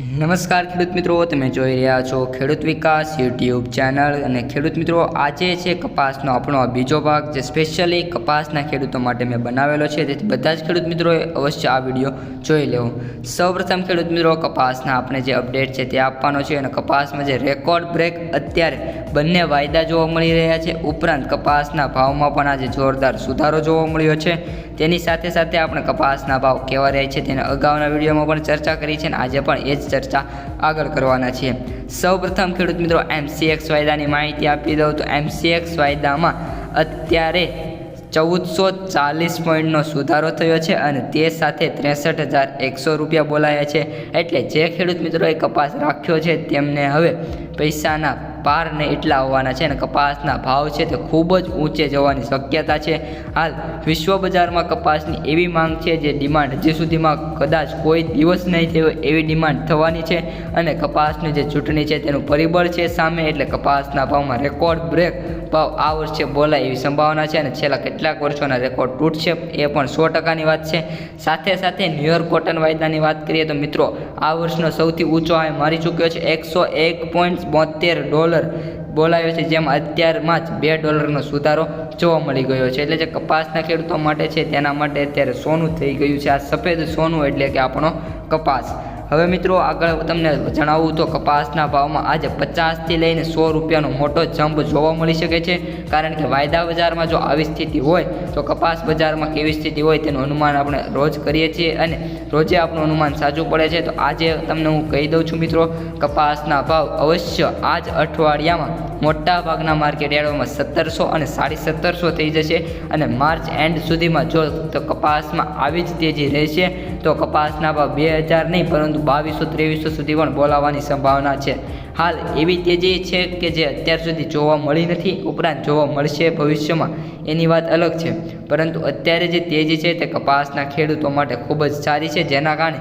નમસ્કાર ખેડૂત મિત્રો, તમે જોઈ રહ્યા છો ખેડૂત વિકાસ યુટ્યુબ ચેનલ અને ખેડૂત મિત્રો, આજે છે કપાસનો આપણો બીજો ભાગ જે સ્પેશિયલી કપાસના ખેડૂતો માટે મેં બનાવેલો છે. તેથી બધા જ ખેડૂત મિત્રોએ અવશ્ય આ વીડિયો જોઈ લેવો. સૌપ્રથમ ખેડૂત મિત્રો, કપાસના આપણે જે અપડેટ છે તે આપવાનો છે અને કપાસમાં જે રેકોર્ડ બ્રેક અત્યારે બંને વાયદા જોવા મળી રહ્યા છે. ઉપરાંત કપાસના ભાવમાં પણ આજે જોરદાર સુધારો જોવા મળ્યો છે. તેની સાથે સાથે આપણે કપાસના ભાવ કેવા રહે છે તેના અગાઉના વિડીયોમાં પણ ચર્ચા કરી છે અને આજે પણ એ જ ચર્ચા આગળ કરવાના છીએ. સૌપ્રથમ ખેડૂત મિત્રો, એમસીએક્સ વાયદાની માહિતી આપી દઉં તો એમસીએક્સ વાયદામાં અત્યારે ચૌદસો ચાલીસ પોઈન્ટનો સુધારો થયો છે અને તે સાથે ત્રેસઠ હજાર એકસો રૂપિયા બોલાયા છે. એટલે જે ખેડૂત મિત્રોએ કપાસ રાખ્યો છે તેમને હવે પૈસાના પાર ને એટલા હોવાના છે અને કપાસના ભાવ છે તે ખૂબ જ ઊંચે જવાની શક્યતા છે. હાલ વિશ્વ બજારમાં કપાસની એવી માંગ છે જે ડિમાન્ડ હજી સુધીમાં કદાચ કોઈ દિવસ નહીં થયો એવી ડિમાન્ડ થવાની છે અને કપાસની જે ચૂંટણી છે તેનું પરિબળ છે સામે એટલે કપાસના ભાવમાં રેકોર્ડ બ્રેક ભાવ આ વર્ષે બોલાય એવી સંભાવના છે અને છેલ્લા કેટલાક વર્ષોના રેકોર્ડ તૂટશે એ પણ સો ટકાની વાત છે. સાથે સાથે ન્યુયોર્ક કોટન વાયદાની વાત કરીએ તો મિત્રો, આ વર્ષનો સૌથી ઊંચો હાઈ મારી ચૂક્યો છે એકસો એક પોઈન્ટ બોતેર ડોલર બોલાયો છે, જેમાં અત્યારમાં જ બે ડોલરનો સુધારો જોવા મળી ગયો છે. એટલે જે કપાસના ખેડૂતો માટે છે, તેના માટે અત્યારે સોનું થઈ ગયું છે. આ સફેદ સોનું એટલે કે આપણો કપાસ. હવે મિત્રો આગળ તમને જણાવું તો કપાસના ભાવમાં આજે પચાસથી લઈને સો રૂપિયાનો મોટો જંપ જોવા મળી શકે છે. કારણ કે વાયદા બજારમાં જો આવી સ્થિતિ હોય, તો કપાસ બજારમાં કેવી સ્થિતિ હોય તેનું અનુમાન આપણે રોજ કરીએ છીએ અને રોજે આપણું અનુમાન સાચું પડે છે. તો આજે તમને હું કહી દઉં છું મિત્રો, કપાસના ભાવ અવશ્ય આજ અઠવાડિયામાં મોટા ભાગના માર્કેટ યાર્ડોમાં સત્તરસો અને સાડી સત્તરસો થઈ જશે અને માર્ચ એન્ડ સુધીમાં જો તો કપાસમાં આવી જ તેજી રહેશે, તો કપાસના ભાવ બે હજાર નહીં, પરંતુ બાવીસો ત્રેવીસો સુધી પણ બોલાવવાની સંભાવના છે. હાલ એવી તેજી છે કે જે અત્યાર સુધી જોવા મળી નથી, ઉપરાંત જોવા મળશે ભવિષ્યમાં. એની વાત અલગ છે. પરંતુ અત્યારે જે તેજી છે તે કપાસના ખેડૂતો માટે ખૂબ જ સારી છે, જેના કારણે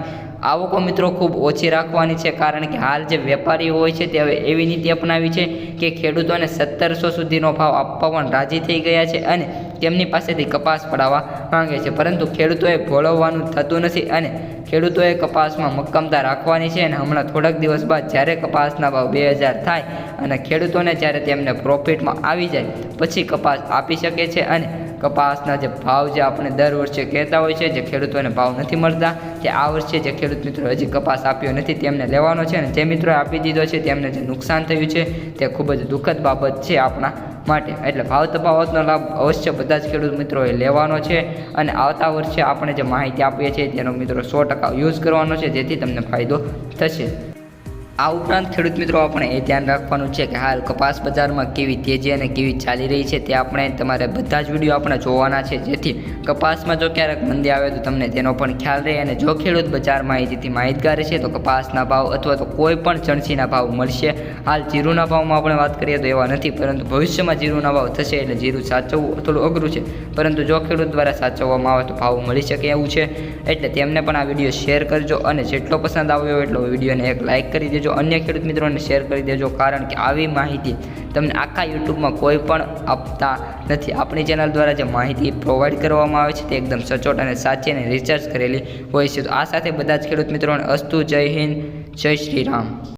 આવકો મિત્રો ખૂબ ઓછી રાખવાની છે. કારણ કે હાલ જે વેપારીઓ હોય છે તે હવે એવી નીતિ અપનાવી છે કે ખેડૂતોને સત્તરસો સુધીનો ભાવ આપવા પણ રાજી થઈ ગયા છે અને તેમની પાસેથી કપાસ પડાવવા માંગે છે. પરંતુ ખેડૂતોએ ભોળવવાનું થતું નથી અને ખેડૂતોએ કપાસમાં મક્કમતા રાખવાની છે અને હમણાં થોડાક દિવસ બાદ જ્યારે કપાસના ભાવ બે હજાર થાય અને ખેડૂતોને જ્યારે તેમને પ્રોફિટમાં આવી જાય, પછી કપાસ આપી શકે છે અને કપાસના જે ભાવ જે આપણે દર વર્ષે કહેતા હોય છે, જે ખેડૂતોને ભાવ નથી મળતા, કે આ વર્ષે જે ખેડૂત મિત્રો હજી કપાસ આપ્યો નથી, તેમને લેવાનો છે અને જે મિત્રોએ આપી દીધો છે, તેમને જે નુકસાન થયું છે, તે ખૂબ જ દુઃખદ બાબત છે આપણા માટે. એટલે ભાવ તફાવતનો લાભ અવશ્ય બધા જ ખેડૂત મિત્રોએ લેવાનો છે અને આવતા વર્ષે આપણે જે માહિતી આપીએ છીએ તેનો મિત્રો સો ટકા યુઝ કરવાનો છે, જેથી તમને ફાયદો થશે. આ ઉપરાંત ખેડૂત મિત્રો આપણે એ ધ્યાન રાખવાનું છે કે હાલ કપાસ બજારમાં કેવી તેજી અને કેવી ચાલી રહી છે તે આપણે તમારે બધા જ વીડિયો આપણે જોવાના છે. જેથી કપાસમાં જો ક્યારેક મંદી આવે તો તમને તેનો પણ ખ્યાલ રહે અને જો ખેડૂત બજાર માહિતીથી માહિતગાર છે તો કપાસના ભાવ અથવા તો કોઈ પણ ચણસીના ભાવ મળશે. હાલ જીરુના ભાવમાં આપણે વાત કરીએ તો એવા નથી, પરંતુ ભવિષ્યમાં જીરુના ભાવ થશે એટલે જીરું સાચવવું થોડું અઘરું છે. પરંતુ જો ખેડૂત દ્વારા સાચવવામાં આવે તો ભાવ મળી શકે એવું છે. એટલે તેમને પણ આ વીડિયો શેર કરજો અને જેટલો પસંદ આવ્યો એટલો વિડીયોને એક લાઇક કરી દેજો. અન્ય ખેડૂત મિત્રોને શેર કરી દેજો, કારણ કે આવી માહિતી તમને આખા યુટ્યુબમાં કોઈ પણ આપતા નથી. આપણી ચેનલ દ્વારા જે માહિતી પ્રોવાઈડ કરવામાં આવે છે તે એકદમ સચોટ અને સાચી અને રિસર્ચ કરેલી હોય છે. તો આ સાથે બધા જ ખેડૂત મિત્રોને અસ્તુ જય હિન્દ, જય શ્રી રામ.